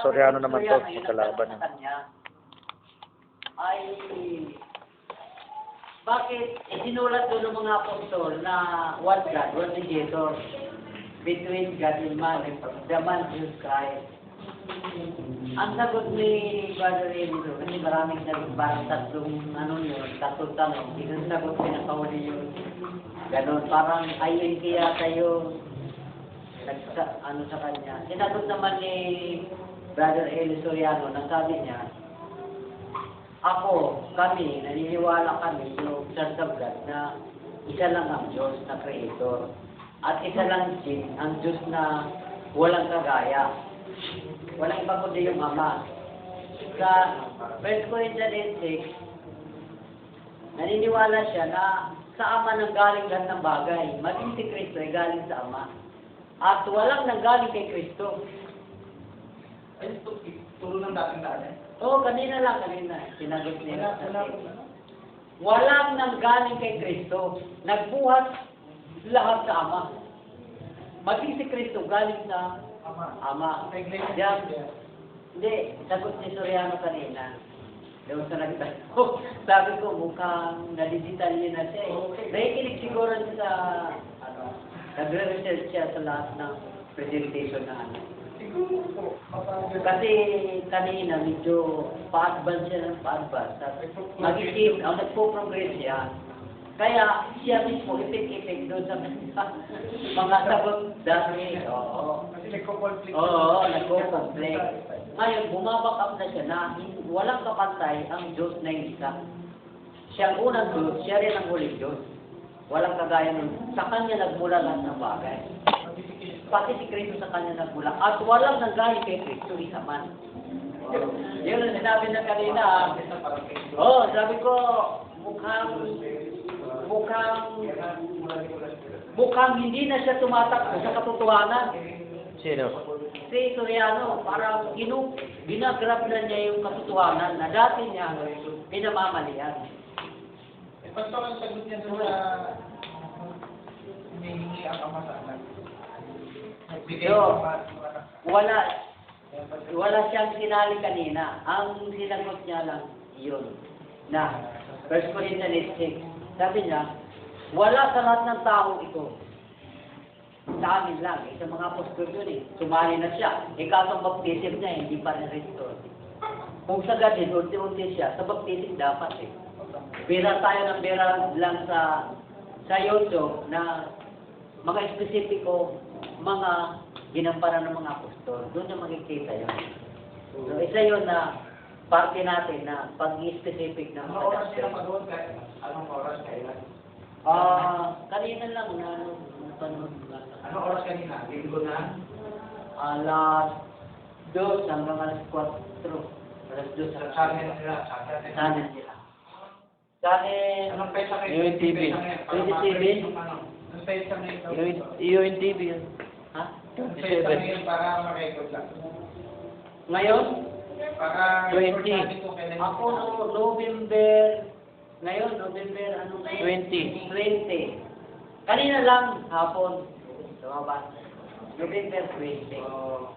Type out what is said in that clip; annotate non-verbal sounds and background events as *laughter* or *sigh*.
Soriano naman to, sa kanya, ay bakit? Isinulat doon ng mga apostol na one God, one mediator between God and man, the man Jesus Christ. Ang sagot ni Brother Elio, kasi maraming sagot, parang tatlong ano yun, tatlong tanong, yung sagot pinakahuli yun. Ganon, parang ayun kaya kayo, nagsa, ano sa kanya. Sinagot naman ni Brother Eli Soriano, nagsabi niya, ako, kami, naniniwala kami, yung Church of God, na isa lang ang Diyos na Creator. At isa lang din ang Diyos na walang kagaya. Walang iba kundi yung Ama. Sa 1 Corinthians 8:6, naniniwala siya na sa Ama nang galing lahat ng bagay. Maging si Kristo ay galing sa Ama. At walang nanggaling kay Kristo. Ay, turo ng dating daan eh. Oo, kanina lang, kanina. Sinagot nila. wala, wala. Walang nanggaling kay Kristo. Nagbuhat lahat sa Ama. Maging si Kristo galing sa Ama. Ama. Sa iglesia. Yan. Hindi, sagot ni Soriano kanina. Doon sa nagtanong. *laughs* Sabi ko, mukhang nadidetalye na siya eh. Nakikinig siguro sa, nagre-research siya sa lahat ng presentation na ano. Siguro po. Kasi kanina medyo pa-advance siya ng pa-advance. Mag-isip, ang nagpo-progress siya. Kaya siya mismo ipik-ipik doon sa *laughs* mga sagot dati. Oo. Kasi nagko-conflict. Oo, nagko-conflict. Ngayon, bumabak up na siya na walang kapantay ang Diyos na isa. Siya ang unang Diyos, siya rin ang huling Diyos. Walang kagaya nun. Sa Kanya nagmula lahat ng bagay. Pati si Kristo sa Kanya nagmula. At walang nanggaling kay Kristo, isa man. Oh. Yun ang sinabi na kanina. Oo, oh, sabi ko, mukhang, mukhang, mukhang hindi na siya tumatakbo sa katotohanan. Sino? Si Soriano, parang ginu, ginagrab na niya yung katotohanan na dati niya pinamamalian. Eh, Pastor, ang sagot niya doon sa humihingi ang ama sa anak. Nagbigay Yo. ng mga mga anak. Wala, wala siyang sinali kanina. Ang sinagot niya lang, yun, na, 1 Corinthians 6, sabi niya, wala sa lahat ng tao ito. Sa amin lang, eh, sa mga apostol yun eh. Sumali na siya. Eh, kaso ang baptism niya, hindi pa rin restore. Kung sa gadin, unti-unti siya, sa baptism dapat eh. Bira tayo ng bira lang sa sa YouTube na mga espesipiko, mga ginamparan ng mga apostol. Doon na makikita yun. So, isa yun na parte natin na pag-specific ng mga oras niya doctrine. napanood? Kaya- Anong oras kailan? Ah, kanina lang na napanood na. Anong oras kanina? Linggo na? Alas dos hanggang alas 4. Alas dos Sa sa channel nila. Channel Channel nila. Channel Anong pesa ngayon? Yung TV. Pesa ngayon? Para 27. ma-print yung ano. Anong pesa ngayon? Yun TV yun. Ha? Anong pesa 27. ngayon para ma-record lang? Ngayon, Para 20. record natin kung kailan ako no, November, ngayon, November, ano ngayon? 20. 20. Kanina lang, hapon. Tumaba. November 20. Oh.